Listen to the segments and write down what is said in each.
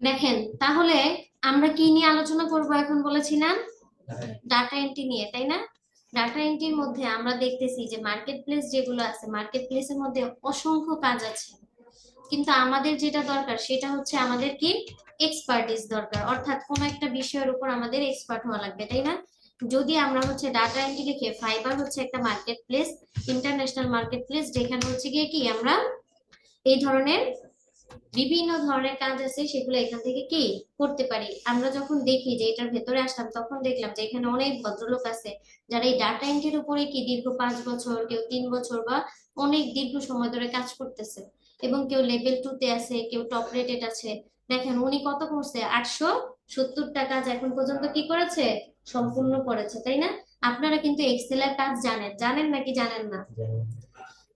দেখেন, তাহলে আমরা কি নিয়ে আলোচনা করব এখন বলেছিলাম? ডাটা এন্ট্রি নিয়ে, তাই না? ডাটা এন্ট্রির মধ্যে আমরা দেখতেছি যে মার্কেট প্লেস যেগুলো আছে মার্কেট প্লেসের মধ্যে অসংখ্য কাজ আছে। কিন্তু আমাদের যেটা দরকার, সেটা হচ্ছে আমাদের কি? এক্সপার্টিস দরকার। অর্থাৎ কোনো একটা বিষয়ের উপর আমাদের এক্সপার্ট হওয়া লাগবে, তাই না? যদি আমরা হচ্ছে ডাটা এন্ট্রি লিখে ফাইবার হচ্ছে একটা market place international market place যেখানে হচ্ছে গিয়ে কি আমরা এই ধরনের বিভিন্ন ধরনের কাজ আছে, সেগুলো এখান থেকে কি করতে পারি? আমরা যখন দেখি যে এটার ভেতরে আসলাম, তখন দেখলাম যে এখানে অনেক ভদ্রলোক আছে, যারা এই ডাটা এন্ট্রির উপরে কি দীর্ঘ পাঁচ বছর, কেউ তিন বছর বা অনেক দীর্ঘ সময় ধরে কাজ করতেছে। এবং কেউ লেভেল টু তে আছে, কেউ টপ রেটেড আছে। দেখেন, উনি কত করছে? আটশো সত্তরটা কাজ এখন পর্যন্ত কি করেছে? সম্পূর্ণ করেছে, তাই না? আপনারা কিন্তু এক্সেলের কাজ জানেন। জানেন নাকি জানেন না?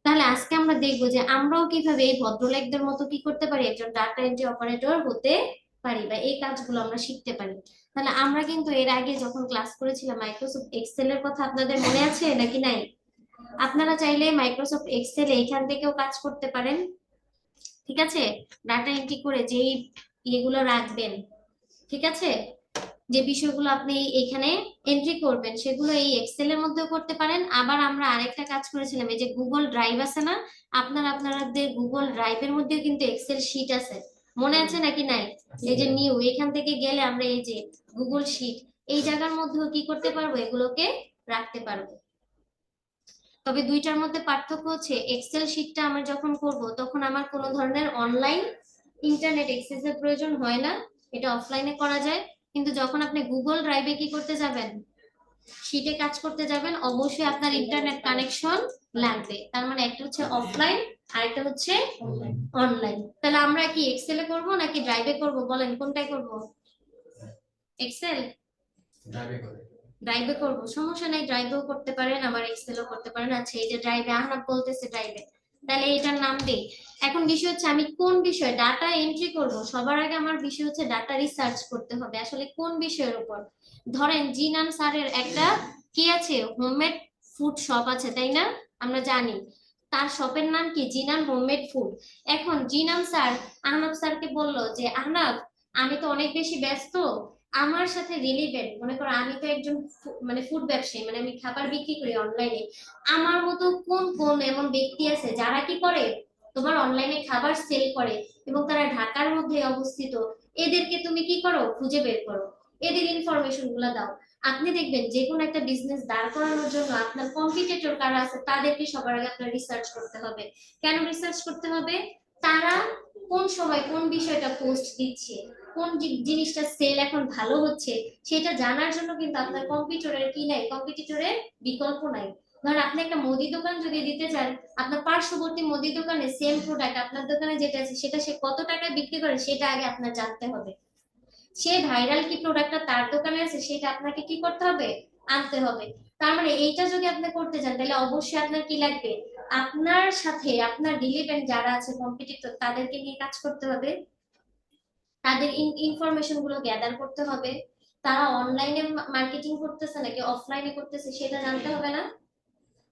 তাহলে আজকে আমরা দেখব যে আমরাও কীভাবে এই ভদ্রলোকদের মতো কি করতে পারি, একজন ডাটা এন্ট্রি অপারেটর হতে পারি বা এই কাজগুলো আমরা শিখতে পারি। তাহলে আমরা কিন্তু এর আগে যখন ক্লাস করেছিলাম মাইক্রোসফট এক্সেল এর কথা আপনাদের মনে আছে নাকি নাই? আপনারা চাইলে মাইক্রোসফট এক্সেল এইখান থেকেও কাজ করতে পারেন। ঠিক আছে? ডাটা এন্ট্রি করে যেই ইয়েগুলো রাখবেন। ঠিক আছে? যে বিষয়গুলো আপনি এখানে এন্ট্রি করবেন, সেগুলো এই এক্সেল এর মধ্যেও করতে পারেন। আবার আমরা আরেকটা কাজ করেছিলাম, এই যে গুগল ড্রাইভ আছে না, আপনার আপনাদের গুগল ড্রাইভের মধ্যেও কিন্তু এক্সেল শিট আছে। মনে আছে নাকি নাই? এই যে নিউ এখান থেকে গেলে আমরা এই যে গুগল শিট এই জায়গার মধ্যেও কি করতে পারব? এগুলোকে রাখতে পারব। তবে দুইটার মধ্যে পার্থক্য হচ্ছে এক্সেল শিটটা আমরা যখন করব, তখন আমার কোনো ধরনের অনলাইন ইন্টারনেট এক্সেসের প্রয়োজন হয় না। এটা অফলাইনে করা যায়। কিন্তু যখন আপনি গুগল ড্রাইভে কি করতে যাবেন? শিটে কাজ করতে যাবেন অবশ্যই আপনার ইন্টারনেট কানেকশন লাগবে। তার মানে একটা হচ্ছে অফলাইন আর একটা হচ্ছে অনলাইন তাহলে আমরা কি এক্সেলে করব নাকি ড্রাইভে করব? বলেন কোনটাই করব? এক্সেল ড্রাইভে করব। সমস্যা নেই ড্রাইভেও করতে পারেন আবার এক্সেলও করতে পারেন। আচ্ছা এই যে ড্রাইভে আহনাব বলতেছে ড্রাইভে তাহলে এটার নাম দেই এখন বিষয় হচ্ছে আমি কোন বিষয়ে ডাটা এন্ট্রি করব? সবার আগে আমার বিষয় হচ্ছে ডাটা রিসার্চ করতে হবে। আসলে কোন বিষয়ের উপর? ধরেন জিনান স্যারের একটা কি আছে? হোমমেড ফুড শপ আছে, তাই না? আমরা জানি। তার শপের নাম কি? জিনান হোমমেড ফুড এখন জিনান স্যার, আহনাব স্যারকে বলল যে, আহনাব, আমি তো অনেক বেশি ব্যস্ত। আমার সাথে রিলেভেন্ট মনে করো আমি তো একজন মানে ফুড ব্যবসায়ী মানে আমি খাবার বিক্রি করি অনলাইনে আমার মতো কোন কোন এমন ব্যক্তি আছে যারা কি করে? তোমার অনলাইনে খাবার সেল করে এবং তারা ঢাকার মধ্যে অবস্থিত, এদেরকে তুমি কি করো? খুঁজে বের করো। এদের ইনফরমেশনগুলা দাও। আপনি দেখবেন যে কোনো একটা বিজনেস দাঁড় করানোর জন্য আপনার কম্পিটিটর কারা আছে, তাদেরকে সবার আগে আপনার রিসার্চ করতে হবে। কেন রিসার্চ করতে হবে? তারা কোন সময় কোন বিষয়টা পোস্ট দিচ্ছে? কোন জিনিসটা সেল এখন ভালো হচ্ছে সেটা জানার জন্য কিন্তু আপনার কম্পিউটারের কি নাই কম্পিটিটরের বিকল্প নাই। ধর আপনি একটা মুদি দোকান যদি দিতে চান আপনার পার্শ্ববর্তী মুদি দোকানে সেম প্রোডাক্ট আপনার দোকানে যেটা আছে সেটা সে কত টাকায় বিক্রি করে সেটা আগে আপনার জানতে হবে। সে ভাইরাল কি প্রোডাক্টটা তার দোকানে আছে সেটা আপনাকে কি করতে হবে? আনতে হবে। তার মানে এইটা যদি আপনি করতে চান তাহলে অবশ্যই আপনার কি লাগবে? আপনার সাথে আপনার রিলেভেন্ট যারা আছে কম্পিটিটর তাদেরকে নিয়ে কাজ করতে হবে। তাদের ইনফরমেশনগুলো গ্যাদার করতে হবে। তারা অনলাইনে মার্কেটিং করতেছে নাকি অফলাইনে করতেছে সেটা জানতে হবে না?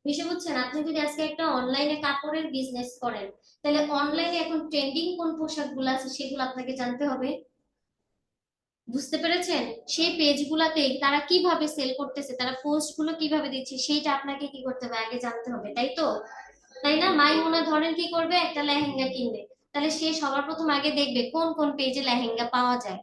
বিষয় বুঝছেন আপনি যদি আজকে একটা অনলাইনে কাপড়ের বিজনেস করেন, তাহলে অনলাইনে এখন ট্রেন্ডিং কোন পোশাকগুলো আছে সেগুলো আপনাকে জানতে হবে। বুঝতে পেরেছেন? সেই পেজ গুলাতে তারা কীভাবে সেল করতেছে, তারা পোস্টগুলো কীভাবে দিচ্ছে, সেইটা আপনাকে কি করতে হবে? আগে জানতে হবে, তাই তো? তাই না? মাই মনে ধরেন কি করবে? একটা লেহেঙ্গা কিনবে। তাহলে সে সবার প্রথম আগে দেখবে কোন কোন পেজে লেহেঙ্গা পাওয়া যায়।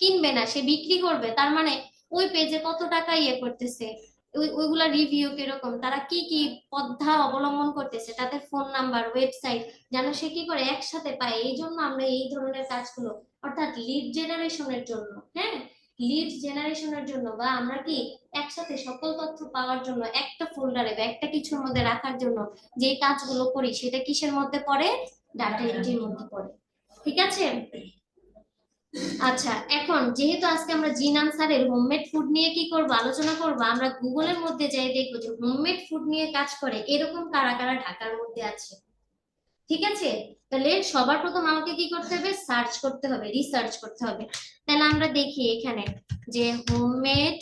কিনবে না, সে বিক্রি করবে, তার মানে ওই পেজে কত টাকা ইয়ে করতেছে, ওই, ওইগুলা রিভিউ কীরকম, তারা কি কি পদ্ধা অবলম্বন করতেছে, তাদের ফোন নাম্বার ওয়েবসাইট যেন সে কি করে একসাথে পায়, এই জন্য আমরা এই ধরনের কাজগুলো, অর্থাৎ লিড জেনারেশনের জন্য হ্যাঁ? লিড জেনারেশনের জন্য বা আমরা কি একসাথে সকল তথ্য পাওয়ার জন্য, একটা ফোল্ডারে বা একটা কিছুর মধ্যে রাখার জন্য যে কাজগুলো করি, সেটা কিসের মধ্যে পড়ে? ডাটা এন্ট্রির মধ্যে পড়ে। ঠিক আছে? আচ্ছা এখন যেহেতু আজকে আমরা জিনাম স্যারের হোমমেড ফুড নিয়ে কি করব আলোচনা করব আমরা গুগলের মধ্যে যাই দেখব যে হোমমেড ফুড নিয়ে কাজ করে এরকম কারা কারা ঢাকার মধ্যে আছে। ঠিক আছে? তাহলে সবার প্রথম আমাকে কি করতে হবে? সার্চ করতে হবে রিসার্চ করতে হবে। তাহলে আমরা দেখি এখানে যে হোমমেড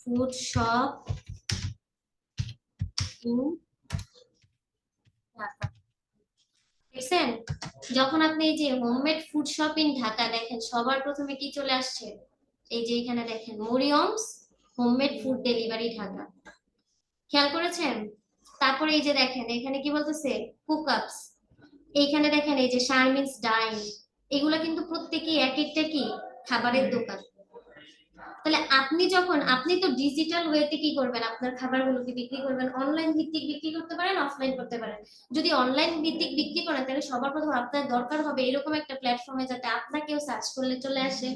ফুড শপ দেখছেন যখন আপনি এই যে homemade food shop in Dhaka দেখেন, সবার প্রথমে কি চলে আসছে? এই যে এখানে দেখেন Mariam's homemade food delivery Dhaka. খেয়াল করেছেন? তারপরে এই যে দেখেন, এখানে কি বলতেছে? কুকআপস এইখানে দেখেন, এই যে শারমিনস ডাইন এগুলা কিন্তু প্রত্যেকই এক একটা কি? খাবারের দোকান। তাহলে আপনি যখন, আপনি তো ডিজিটাল ওয়েতে কি করবেন? আপনার খাবারগুলোকে বিক্রি করবেন অনলাইন ভিত্তিক বিক্রি করতে পারেন অফলাইন করতে পারেন। যদি অনলাইন ভিত্তিক বিক্রি করেন, তাহলে সবার প্রথম আপনার দরকার হবে এরকম একটা প্ল্যাটফর্মে যাতে আপনাকেও সার্চ করলে চলে আসে।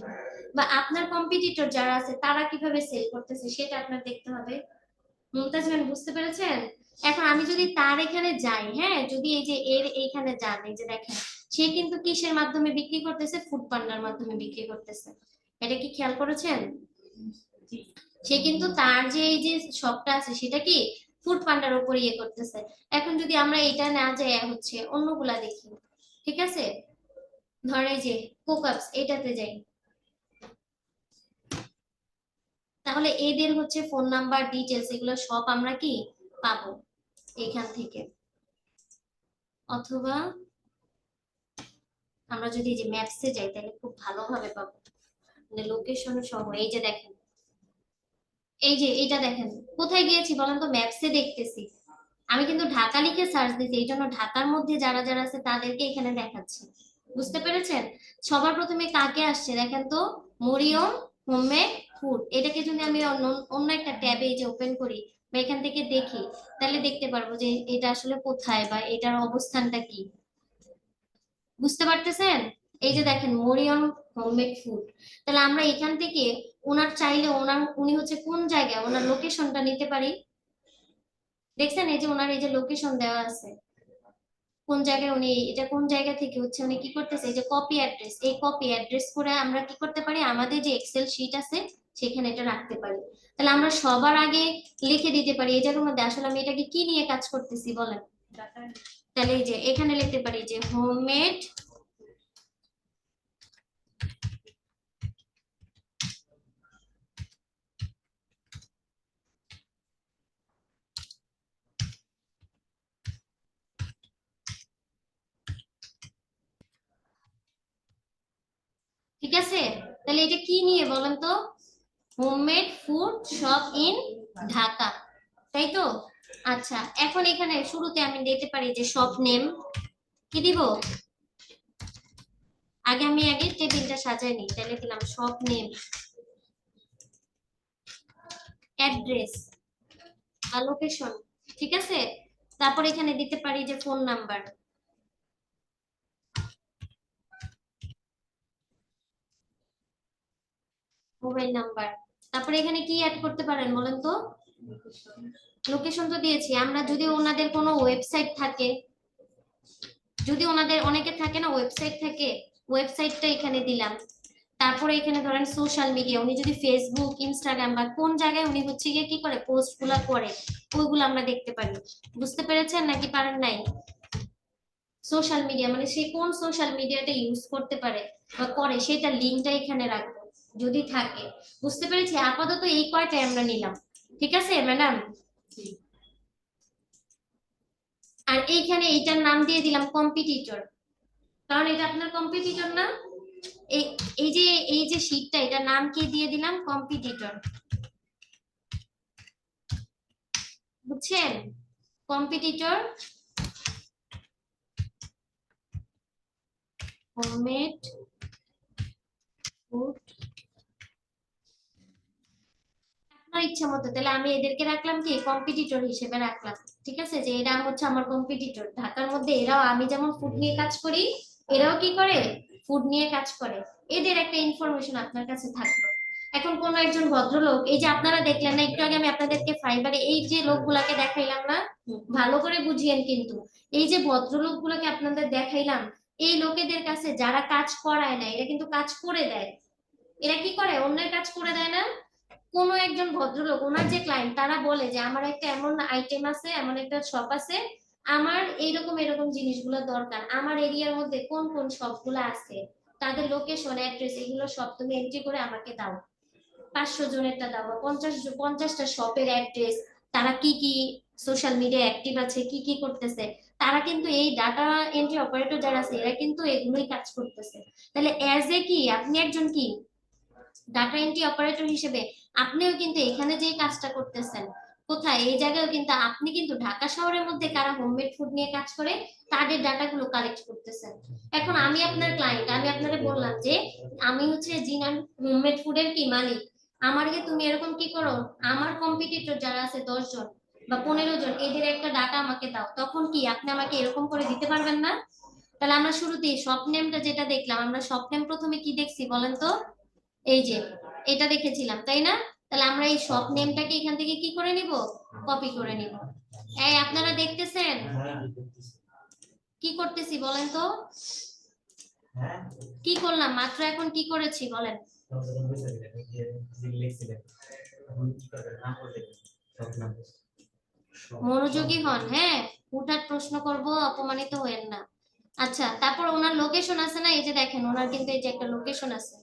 বা আপনার কম্পিটিটর যারা আছে, তারা কীভাবে সেল করতেছে, সেটা আপনার দেখতে হবে। মুমতাজ ম্যাম, বুঝতে পেরেছেন? এখন আমি যদি তার এখানে যাই হ্যাঁ যদি এই যে এর এইখানে যান, এই যে দেখেন, সে কিন্তু কিসের মাধ্যমে বিক্রি করতেছে? ফুড পান্ডার মাধ্যমে বিক্রি করতেছে। এটা কি খেয়াল করেছেন? সে কিন্তু তার যে এই যে শপটা আছে, সেটা কি ফুড পান্ডার উপর ইয়ে করতেছে। এখন যদি আমরা এটা না যাই হচ্ছে অন্যগুলা দেখি, ঠিক আছে? ধরে যে কোকাপস এটাতে যাই। তাহলে এদের হচ্ছে ফোন নাম্বার ডিটেলস এগুলো সব আমরা কি পাবো এখান থেকে? অথবা আমরা যদি যে ম্যাপসে যাই, তাহলে খুব ভালোভাবে পাবো। মানে লোকেশন সহ, এই যে দেখেন। এই যে এটা দেখেন। কোথায় গিয়েছি বলেন তো? ম্যাপসে দেখতেছি। আমি কিন্তু ঢাকা লিখে সার্চ দিছি এই জন্য ঢাকার মধ্যে যারা যারা আছে তাদেরকে এখানে দেখাচ্ছি। বুঝতে পেরেছেন? সবার প্রথমে কাকে আসছে? দেখেন তো, মরিয়ম হোমমেড ফুড। এটাকে যদি আমি অন্য একটা ট্যাবে যে ওপেন করি বা এখান থেকে দেখি, তাহলে দেখতে পারব যে এটা আসলে কোথায় বা এটার অবস্থানটা কি। বুঝতে পারতেছেন? এই যে দেখেন মরিয়ম হোমমেড ফুড। তাহলে আমরা এখান থেকে ওনার চাইলে ওনার উনি হচ্ছে কোন জায়গায় ওনার লোকেশনটা নিতে পারি? দেখছেন? এই যে ওনার এই যে লোকেশন দেওয়া আছে। কোন জায়গায় উনি এটা কোন জায়গা থেকে হচ্ছে উনি কি করতেছে? এই যে কপি অ্যাড্রেস এই কপি অ্যাড্রেস করে আমরা কি করতে পারি? আমাদের যে এক্সেল শিট আছে সেখানে এটা রাখতে পারি। তাহলে আমরা সবার আগে লিখে দিতে পারি এই জায়গার মধ্যে আসলে আমি এটাকে কি নিয়ে কাজ করতেছি বলেন? তাহলে এই যে এখানে লিখতে পারি যে হোমমেড ঠিক আছে? তাহলে এটা কি নিয়ে বলেন তো? Homemade food shop in Dhaka. তাই তো? আচ্ছা এখন এখানে শুরুতে আমি দিতে পারি যে শপ নেম কি দিব? আগে আমি আগে টেবিলটা সাজাই নিই, তাহলে দিলাম শপ নেম। অ্যাড্রেস লোকেশন ঠিক আছে? তারপর এখানে দিতে পারি যে ফোন নাম্বার মোবাইল নাম্বার। তারপরে এখানে কি অ্যাড করতে পারেন বলেন তো? লোকেশন তো দিয়েছি। আমরা যদি ওনাদের কোনো ওয়েবসাইট থাকে, যদি ওনাদের অনেকে থাকে না ওয়েবসাইট থাকে ওয়েবসাইটটা এখানে দিলাম। তারপরে এখানে ধরেন সোশ্যাল মিডিয়া উনি যদি ফেসবুক ইনস্টাগ্রাম বা কোন জায়গায় উনি হচ্ছে গিয়ে কি করে পোস্টগুলা করে, ওইগুলো আমরা দেখতে পারি। বুঝতে পেরেছেন নাকি পারেন নাই? সোশ্যাল মিডিয়া মানে সে কোন সোশ্যাল মিডিয়াটা ইউজ করতে পারে বা করে, সেটা লিঙ্কটা এখানে রাখব। যদি থাকে। বুঝতে পেরেছি? আপাতত এই কয়টাই আমরা নিলাম। ঠিক আছে, ম্যাডাম? আর এইখানে এইটার নাম দিয়ে দিলাম কম্পিটিটর কারণ এটা আপনার কম্পিটিটর না? এই যে এই যে শীটটা এটার নাম কি দিয়ে দিলাম? কম্পিটিটর বুঝছেন? কম্পিটিটর হোমমেড ফুড আপনার ইচ্ছা মতো। তাহলে আমি এদেরকে রাখলাম কি? কম্পিটিটর হিসেবে রাখলাম। ঠিক আছে? যে এরা হচ্ছে আমার কম্পিটিটর ঢাকার মধ্যে এরাও আমি যেমন ফুড নিয়ে কাজ করি এরাও কি করে? ফুড নিয়ে কাজ করে। এদের একটা ইনফরমেশন আপনার কাছে থাকল। এখন কোন একজন ভদ্রলোক এই যে আপনারা দেখলেন না একটু আগে আমি আপনাদেরকে ফাইবারে এই যে লোকগুলাকে দেখাইলাম না? ভালো করে বুঝিয়েন কিন্তু। এই যে ভদ্রলোক গুলাকে আপনাদের দেখাইলাম এই লোকেদের কাছে যারা কাজ করায় না এরা কিন্তু কাজ করে দেয়। এরা কি করে? অন্যের কাজ করে দেয় না? কোনো একজন ভদ্রলোক, ওনার যে ক্লায়েন্ট তারা বলে যে, আমার একটা এমন আইটেম আছে, এমন একটা শপ আছে, আমার এইরকম এরকম জিনিসগুলো দরকার। আমার এরিয়ার মধ্যে কোন কোন শপগুলো আছে? তাদের লোকেশন অ্যাড্রেস এগুলো সব তুমি এন্ট্রি করে আমাকে দাও। পাঁচশো জনেরটা দাও পঞ্চাশ, পঞ্চাশটা শপের অ্যাড্রেস তারা কি কি সোশ্যাল মিডিয়া অ্যাক্টিভ আছে, কি কি করতেছে? তারা কিন্তু এই ডাটা এন্ট্রি অপারেটর যারা আছে, এরা কিন্তু এগুলোই কাজ করতেছে। তাহলে অ্যাজ এ কি? আপনি একজন কি? ডাটা এন্ট্রি অপারেটর হিসেবে আপনিও কিন্তু এখানে যে কাজটা করতেছেন। কোথায়? এই জায়গায় কিন্তু আপনি কিন্তু ঢাকা শহরের মধ্যে কারা হোমমেড ফুড নিয়ে কাজ করে, তাদের ডাটাগুলো কালেক্ট করতেছেন। এখন আমি আপনার ক্লায়েন্ট আমি আপনাকে বললাম যে, আমি হচ্ছে জিনান হোমমেড ফুডের কি মালিক? আমাকে তুমি এরকম কি করো? আমার কম্পিটিটর যারা আছে দশজন বা পনেরো জন, এদের একটা ডাটা আমাকে দাও। তখন কি আপনি আমাকে এরকম করে দিতে পারবেন না? তাহলে আমরা শুরুতেই শপ নেমটা যেটা দেখলাম, আমরা শপ নেম প্রথমে কি দেখছি বলেন তো? এই যে এটা দেখেছিলাম তাই না? তাহলে আমরা এই শপ নেমটাকে এখান থেকে কি করে নিব? কপি করে নিব। এই আপনারা দেখতেছেন? কি করতেছি বলেন তো? হ্যাঁ? কি করলাম? মাত্র এখন কি করেছি বলেন? মনোযোগী হন হ্যাঁ। হুটহাট প্রশ্ন করব অপমানিত হয়েন না। আচ্ছা তারপর ওনার লোকেশন আছে না? এই যে দেখেন ওনার কিন্তু এই যে একটা লোকেশন আছে।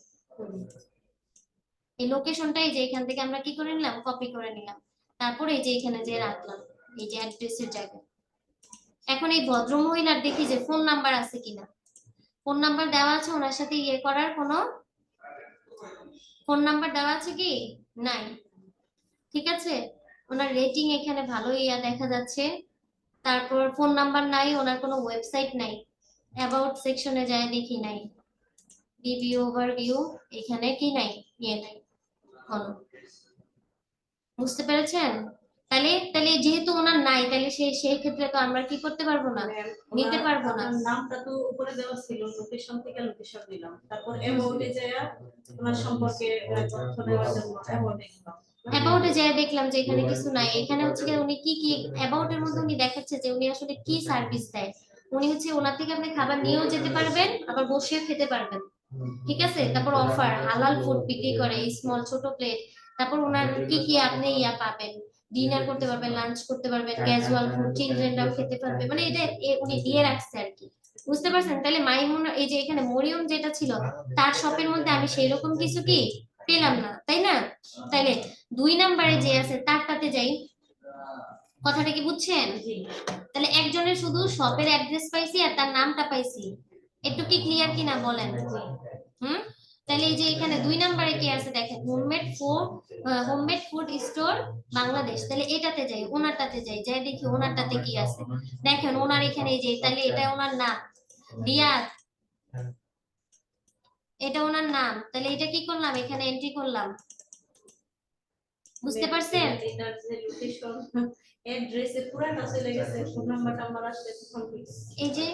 এই লোকেশনটাই যে এখান থেকে আমরা কি করে নিলাম? কপি করে নিলাম। তারপর এই যে এখানে যে রাখলাম, এই যে অ্যাড্রেসের জায়গায়। এখন এই ভদ্র মহিলার দেখি যে ফোন নাম্বার আছে কিনা। ফোন নাম্বার দেওয়া আছে ওনার সাথে ইয়ে করার কোনো? ফোন নাম্বার দেওয়া আছে কি? নাই। ঠিক আছে? ওনার রেটিং এখানে ভালোই ইয়া দেখা যাচ্ছে। তারপর ফোন নাম্বার নাই, ওনার কোনো ওয়েবসাইট নাই। অ্যাবাউট সেকশনে যায় দেখি নাই। রিভিউ ওভারভিউ এখানে কি নাই? ইয়ে নাই। কোনো বুঝতে পেরেছেন? তাহলে তাহলে যেহেতু ওনার নাই তাহলে সেই সেই ক্ষেত্রে তো আমরা কি করতে পারব না? নিতে পারব না। নামটা তো উপরে দেওয়া ছিল লোকেশন থেকে লোকেশন দিলাম। তারপর অ্যাবাউটে যায় তোমার সম্পর্কে তথ্য দেওয়ার জন্য অ্যাবাউটে গেলাম। অ্যাবাউটে যায় দেখলাম যে এখানে কিছু নাই। এখানে হচ্ছে কি উনি কি কি অ্যাবাউটের মধ্যে উনি দেখাচ্ছে যে উনি আসলে কি সার্ভিস দেয়। উনি হচ্ছে ওনার থেকে আপনি খাবার নিয়েও যেতে পারবেন আবার বসেও খেতে পারবেন। ঠিক আছে? তারপর অফার হালাল ফুড বিক্রি করে স্মল ছোট প্লেট তারপর ওনার কি কি আপনি ইয়া পাবেন? ডিনার করতে পারবেন লাঞ্চ করতে পারবেন ক্যাজুয়াল ফুড চিলড্রেনরাও খেতে পারবে। মানে এটা উনি দিয়ে রাখছে আর কি। বুঝতে পারছেন? তাহলে মাইমুনা, এই যে এখানে মরিয়ম যেটা ছিল, তার শপের মধ্যে আমি সেই রকম কিছু কি পেলাম না, তাই না? তাইলে দুই নাম্বারে যে আছে তারটাতে যাই। কথাটা কি বুঝছেন? তাহলে একজনের শুধু শপের অ্যাড্রেস পাইছি আর তার নামটা পাইছি। একটু কি ক্লিয়ার কিনা বলেন? হুম? তাহলে এই যে এখানে দুই নাম্বারে কি আছে দেখেন homemade food homemade food store Bangladesh. তাহলে এটাতে যাই ওনারটাতে যাই যাই দেখি ওনারটাতে কি আছে। দেখেন ওনার এখানে এই যে তাহলে এটা ওনার নাম। রিয়াদ। এটা ওনার নাম। তাহলে এটা কি করলাম? এখানে এন্ট্রি করলাম। বুঝতে পারছেন? এই যে।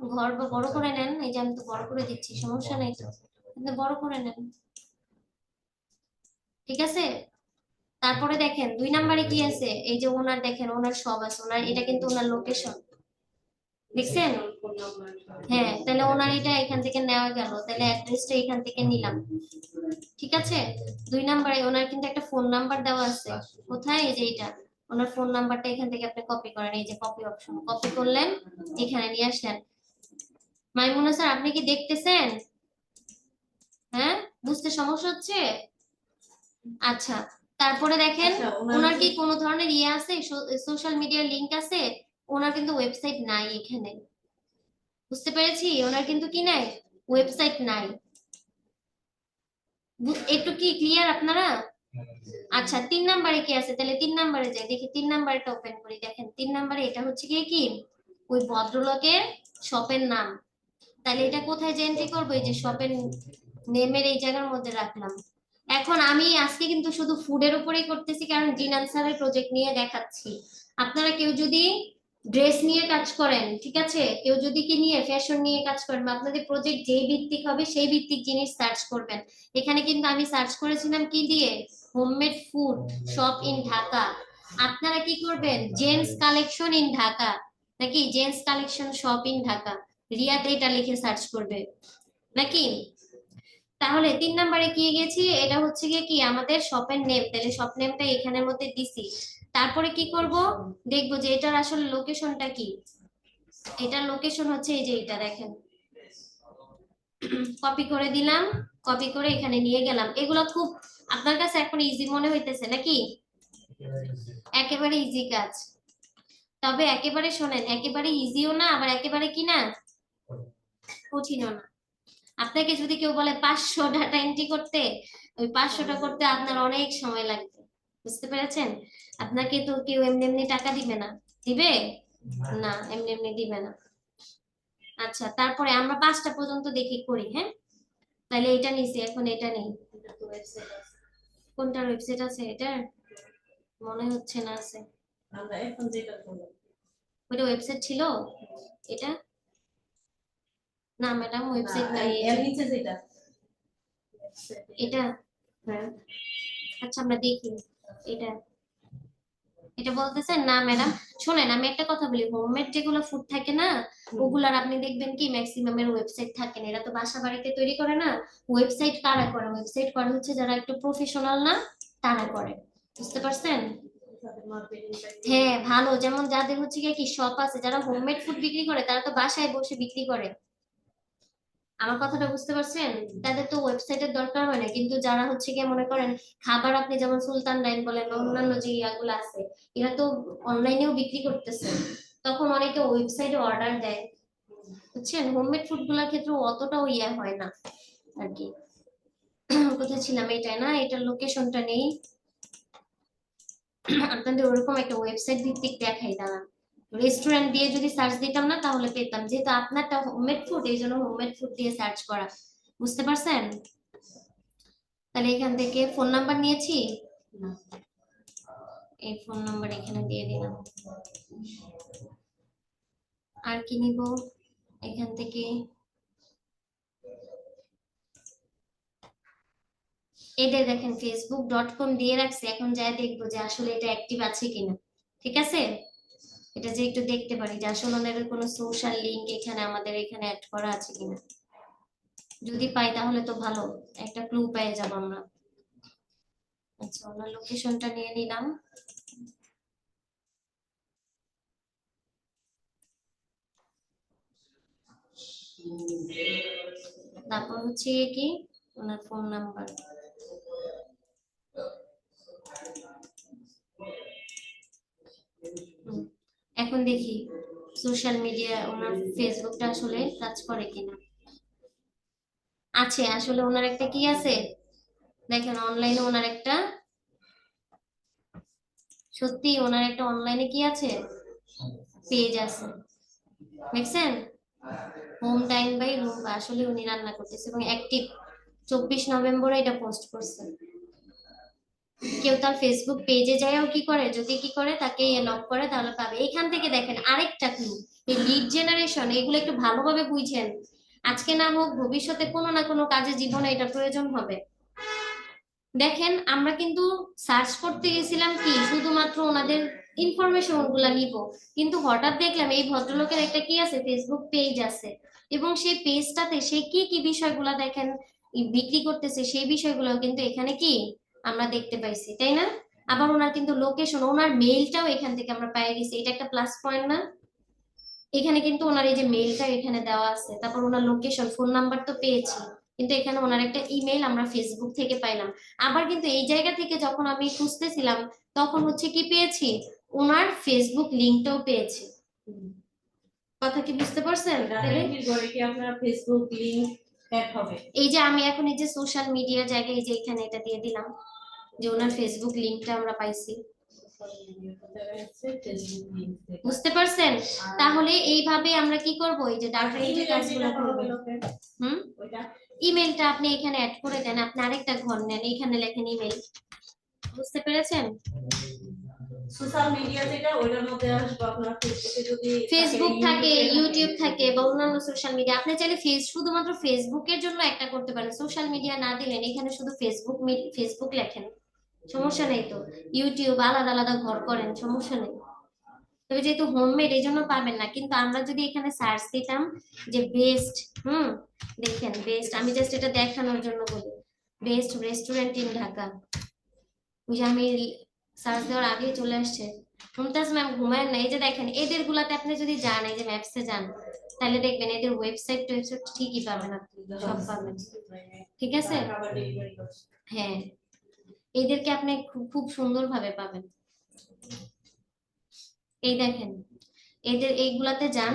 ঘর বা বড় করে নেন এই যে আমি তো বড় করে দিচ্ছি সমস্যা নেই। তো আপনি বড় করে নেন। ঠিক আছে? তারপরে দেখেন দুই নাম্বারে কি আছে? এই যে ওনার দেখেন ওনার সব আছে। ওনার এটা কিন্তু ওনার লোকেশন দেখছেন? হ্যাঁ তাহলে ওনার এটা এখান থেকে নেওয়া গেল। তাহলে অ্যাড্রেসটা এখান থেকে নিলাম। ঠিক আছে? দুই নাম্বারে ওনার কিন্তু একটা ফোন নাম্বার দেওয়া আছে। কোথায়? এই যে এটা ওনার ফোন নাম্বারটা এখান থেকে আপনি কপি করেন। এই যে কপি অপশন কপি করলেন এখানে নিয়ে আসলেন। মাইমুনা স্যার আপনি কি দেখতেছেন? হ্যাঁ? বুঝতে সমস্যা হচ্ছে? আচ্ছা তারপরে দেখেন আচ্ছা, ওনার কি কোনো ধরনের ইয়ে আছে? সোশ্যাল মিডিয়ার লিংক আছে? ওনার কিন্তু ওয়েবসাইট নাই এখানে। বুঝতে পেরেছি? ওনার কিন্তু কি নাই? ওয়েবসাইট নাই। একটু কি ক্লিয়ার আপনারা? আচ্ছা তিন নাম্বারে কি আছে? তাহলে তিন নাম্বারে যাই দেখি তিন নাম্বারটা ওপেন করি। দেখেন তিন নাম্বারে এটা হচ্ছে কি কি? ওই ভদ্রলোকের শপের নাম। তাহলে এটা কোথায় যে এন্ট্রি করব? এই যে শপের নেমের এই জায়গার মধ্যে রাখলাম। এখন আমি আজকে কিন্তু শুধু ফুডের উপরেই করতেছি কারণ জিনান আনসারের প্রজেক্ট নিয়ে দেখাচ্ছি। আপনারা কেউ যদি ড্রেস নিয়ে কাজ করেন ঠিক আছে? কেউ যদি কি নিয়ে ফ্যাশন নিয়ে কাজ করেন বা আপনাদের প্রজেক্ট যেই ভিত্তিক হবে সেই ভিত্তিক জিনিস সার্চ করবেন। এখানে কিন্তু আমি সার্চ করেছিলাম কি দিয়ে? Homemade food shop in Dhaka. আপনারা কি করবেন? Gents collection in Dhaka. নাকি gents collection shop in Dhaka? Riyad এটা লিখে সার্চ করবে। নাকি? তাহলে তিন নাম্বারে কি গেছি? এটা হচ্ছে গিয়ে কি? আমাদের শপের নেম তাহলে শপ নেমটা এখানের মধ্যে দিছি। তারপরে কি করব? দেখব যে এটার আসলে লোকেশনটা কি? এটার লোকেশন হচ্ছে এই যে এটা দেখেন। কপি করে দিলাম। কপি করে এখানে নিয়ে গেলাম। এগুলো খুব আপনার কাছে এখন ইজি মনে হইতেছে নাকি? একেবারে ইজি কাজ। তবে একেবারে শোনেন, একেবারে ইজিও না, আবার একেবারে কি না? কঠিনও না। আপনাকে যদি কেউ বলে পাঁচশো ডাটা এন্ট্রি করতে? ওই পাঁচশোটা করতে আপনার অনেক সময় লাগবে। বুঝতে পেরেছেন? আপনাকে তো কেউ এমনি এমনি টাকা দিবে না। দিবে? না। এমনি এমনি দিবে না। আচ্ছা তারপরে আমরা পাঁচটা পর্যন্ত দেখি করি হ্যাঁ? তাহলে এটা নিছি এখন এটা নেই। কোনটার ওয়েবসাইট আছে এটার মনে হচ্ছে না আছে। আমরা এখন যেটা ওইটা ওয়েবসাইট ছিল? এটা? না ম্যাডাম ওয়েবসাইট নাই এর নিচে যেটা এটা হ্যাঁ। আচ্ছা আমরা দেখি। এটা। এটা বলতেছেন না ম্যাডাম। শোনেন আমি একটা কথা বলি হোমমেড যেগুলো ফুড থাকে না ওগুলার আপনি দেখবেন কি ম্যাক্সিমাম এর ওয়েবসাইট থাকে না। এরা তো বাসা বাড়িতে তৈরি করে না ওয়েবসাইট কারা করে। ওয়েবসাইট করে হচ্ছে যারা একটু প্রফেশনাল না তারা করে। বুঝতে পারছেন? হ্যাঁ ভালো। যেমন যাদের হচ্ছে কি শপ আছে যারা হোমমেড ফুড বিক্রি করে তারা তো বাসায় বসে বিক্রি করে। আমার কথাটা বুঝতে পারছেন? তাদের তো ওয়েবসাইটের দরকার হয় না। কিন্তু যারা হচ্ছে গিয়ে মনে করেন খাবার আপনি যেমন সুলতান ডাইন বলেন বা অন্যান্য যে ইয়াগুলো আছে, এরা তো অনলাইনেও বিক্রি করতেছে। তখন অনেকে ওয়েবসাইটে অর্ডার দেয়। বুঝছেন? হোমমেড ফুডগুলার ক্ষেত্রে অতটাও ইয়ে হয় না আর কি। কোথায় ছিলাম? এটাই না, এটার লোকেশনটা নেই। আপনাদের ওরকম একটা ওয়েবসাইট ভিত্তিক দেখাই, দাঁড়ান। রেস্টুরেন্ট দিয়ে যদি সার্চ দিতাম না, তাহলে পেতাম। যেহেতু আপনারটা হোমমেড ফুড এই জন্য হোমমেড ফুড দিয়ে সার্চ করা। বুঝতে পারছেন? তাহলে এখান থেকে ফোন নাম্বার নিয়েছি? এই ফোন নাম্বার এখানে দিয়ে দিলাম। আর কি নিব? এখান থেকে এদের দেখেন ফেসবুক ডট কম দিয়ে রাখছে। এখন যাই দেখব যে আসলে এটা অ্যাক্টিভ আছে কিনা। ঠিক আছে? এটা যে একটু দেখতে পারি যে আসলে ওনাদের কোনো সোশ্যাল লিংক এখানে আমাদের এখানে অ্যাড করা আছে কিনা। যদি পাই তাহলে তো ভালো, একটা ক্লু পেয়ে যাব আমরা। আচ্ছা ওনার লোকেশনটা নিয়ে নিলাম। তারপর হচ্ছে কি? ওনার ফোন নাম্বার এখন দেখি সোশ্যাল মিডিয়া ওনার ফেসবুকটা আসলে কাজ করে কিনা। আছে, আসলে ওনার একটা কি আছে? দেখেন অনলাইনে ওনার একটা সত্যি ওনার একটা অনলাইনে কি আছে? পেজ আছে। দেখছেন? হোম টাইম বাই রুম আসলে উনি রান্না করতেছে এবং অ্যাক্টিভ চব্বিশ নভেম্বরে এটা পোস্ট করছে। কেউ তার ফেসবুক পেজে যায়ও কি করে? যদি কি করে, তাকে লক করে, তাহলে পাবে। এখান থেকে দেখেন, আরেকটা ক্লু এই লিড জেনারেশন এগুলো একটু ভালোভাবে বুঝেন। আজকে না হোক, ভবিষ্যতে কোনো না কোনো কাজে জীবনে এটা প্রয়োজন হবে। দেখেন, আমরা কিন্তু সার্চ করতে গেছিলাম কি? শুধুমাত্র ওনাদের ইনফরমেশনগুলা নিব। কিন্তু হঠাৎ দেখলাম এই ভদ্রলোকের একটা কি আছে? ফেসবুক পেজ আছে। এবং সেই পেজটাতে সে কি কি বিষয়গুলা দেখেন বিক্রি করতেছে, সেই বিষয়গুলো কিন্তু এখানে কি? আমরা দেখতে পাইছি তাই না? আবার ওনার কিন্তু লোকেশন ওনার মেইলটাও এখান থেকে আমরা পেয়ে গেছি। এটা একটা প্লাস পয়েন্ট না? এখানে কিন্তু ওনার এই যে মেইলটা এখানে দেওয়া আছে। তারপর ওনার লোকেশন ফোন নাম্বার তো পেয়েছি। কিন্তু এখানে ওনার একটা ইমেল আমরা ফেসবুক থেকে পাইলাম। আবার কিন্তু এই জায়গা থেকে যখন আমি খুঁজতেছিলাম তখন হচ্ছে কি পেয়েছি? ওনার ফেসবুক লিংকটাও পেয়েছি। কথা কি বুঝতে পারছেন? আপনার ফেসবুক লিংক এই যে আমি এখন এই যে সোশ্যাল মিডিয়ার জায়গায় এই যে এখানে এটা দিয়ে দিলাম। যে ওনার ফেসবুক লিংকটা আমরা পাইছি। বুঝতে পারছেন? তাহলে এইভাবে আমরা কি করব? এই যে ডাটা যে কাজগুলো করব হুম? ওইটা? ইমেলটা আপনি এখানে অ্যাড করে দেন। আপনি আরেকটা ঘর নেন। এখানে লেখেন ইমেল বুঝতে পেরেছেন? সোশ্যাল মিডিয়া যেটা ওইটার মধ্যে আসবে আপনার ফেসবুকে যদি ফেসবুক থাকে থাকে, ইউটিউব থাকে। বা অন্যান্য সোশ্যাল মিডিয়া আপনি চাইলে ফেস শুধুমাত্র ফেসবুকের জন্য একটা করতে পারেন। সোশ্যাল মিডিয়া না দিলেন এখানে শুধু ফেসবুক ফেসবুক লেখেন। সমস্যা নেই তো। ইউটিউব আলাদা আলাদা ঘর করেন, সমস্যা নেই। তবে যেহেতু হোমমেড এই জন্য পাবেন না, কিন্তু আমরা যদি এখানে সার্চ দিতাম যে বেস্ট হুম, দেখেন বেস্ট আমি জাস্ট এটা দেখানোর জন্য বলি। Best restaurant in Dhaka. যে আমি সার্চ দেওয়ার আগেই চলে আসছে। মুমতাজ ম্যাম ঘুমায় না, এই যে দেখেন এদের গুলাতে আপনি যদি যান, এই যে ম্যাপসে যান, তাহলে দেখবেন এদের ওয়েবসাইট টোয়েবসাইট ঠিকই পাবেন আপনি, সব পাবেন। ঠিক আছে? হ্যাঁ। এদেরকে আপনি খুব খুব সুন্দরভাবে পাবেন। এই দেখেন, এদের এইগুলাতে যান,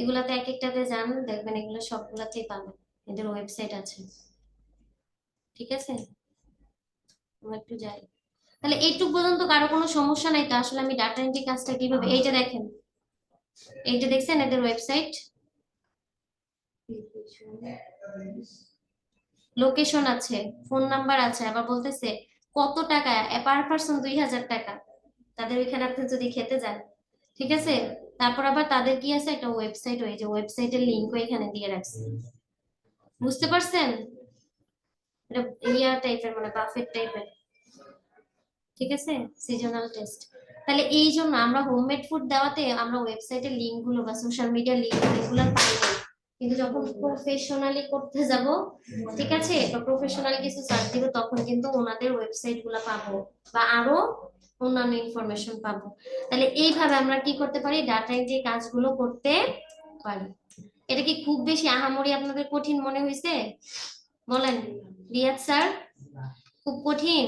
এগুলাতে এক একটাতে যান, দেখবেন এগুলো সবগুলাতেই পাবেন। এদের ওয়েবসাইট আছে। ঠিক আছে? একটু যাই। তাহলে এইটুক পর্যন্ত কারও কোনো সমস্যা নাই তো? আসলে আমি ডাটা এন্ট্রি কাজটা কীভাবে এইটা দেখেন এইটা দেখছেন এদের ওয়েবসাইট? লোকেশন আছে, ফোন নাম্বার আছে, আবার বলতেছে, কত টাকা? পার পার্সন দুই হাজার টাকা। তাদের ওইখানে আপনি যদি খেতে যান, ঠিক আছে? তারপর আবার তাদের কি আছে? একটা ওয়েবসাইট ওই যে ওয়েবসাইটের লিঙ্কও এখানে দিয়ে রাখছে। বুঝতে পারছেন? এটা ইয়া টাইপের মানে বাফেট টাইপের ঠিক আছে? সিজনাল টেস্ট তাহলে এই জন্য আমরা হোমমেড ফুড দেওয়াতে আমরা ওয়েবসাইটের লিঙ্কগুলো বা সোশ্যাল মিডিয়ার লিঙ্ক এগুলো পাই। কিন্তু যখন প্রফেশনালি করতে যাব, ঠিক আছে? বা প্রফেশনাল কিছু সার্চ দিব, তখন কিন্তু ওনাদের ওয়েবসাইটগুলো পাবো বা আরও অন্যান্য ইনফরমেশন পাবো। তাহলে এইভাবে আমরা কি করতে পারি? ডাটা এন্ট্রি কাজগুলো করতে পারি। এটা কি খুব বেশি আহামরি আপনাদের কঠিন মনে হয়েছে? বলেন, রিয়াদ স্যার, খুব কঠিন?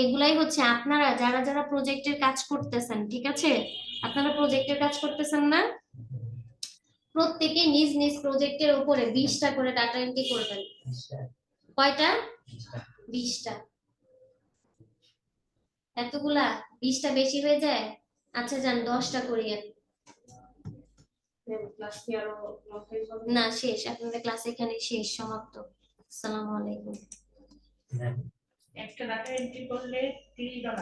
এগুলাই হচ্ছে আপনারা যারা যারা প্রজেক্টের কাজ করতেছেন, ঠিক আছে? আপনারা প্রজেক্টের কাজ করতেছেন না? প্রত্যেকে নিজ নিজ প্রজেক্টের উপরে বিশটা করে ডাটা এন্ট্রি করবেন। কয়টা? বিশটা। এতগুলা? বিশটা বেশি হয়ে যায়? আচ্ছা যান দশটা করিয়েন ক্লাস কি আরও লম্বাই হবে? না শেষ। আপনাদের ক্লাস এখানে শেষ সমাপ্ত। আসসালামু আলাইকুম। হ্যাঁ। একটা ডাটা এন্ট্রি করলে ডলার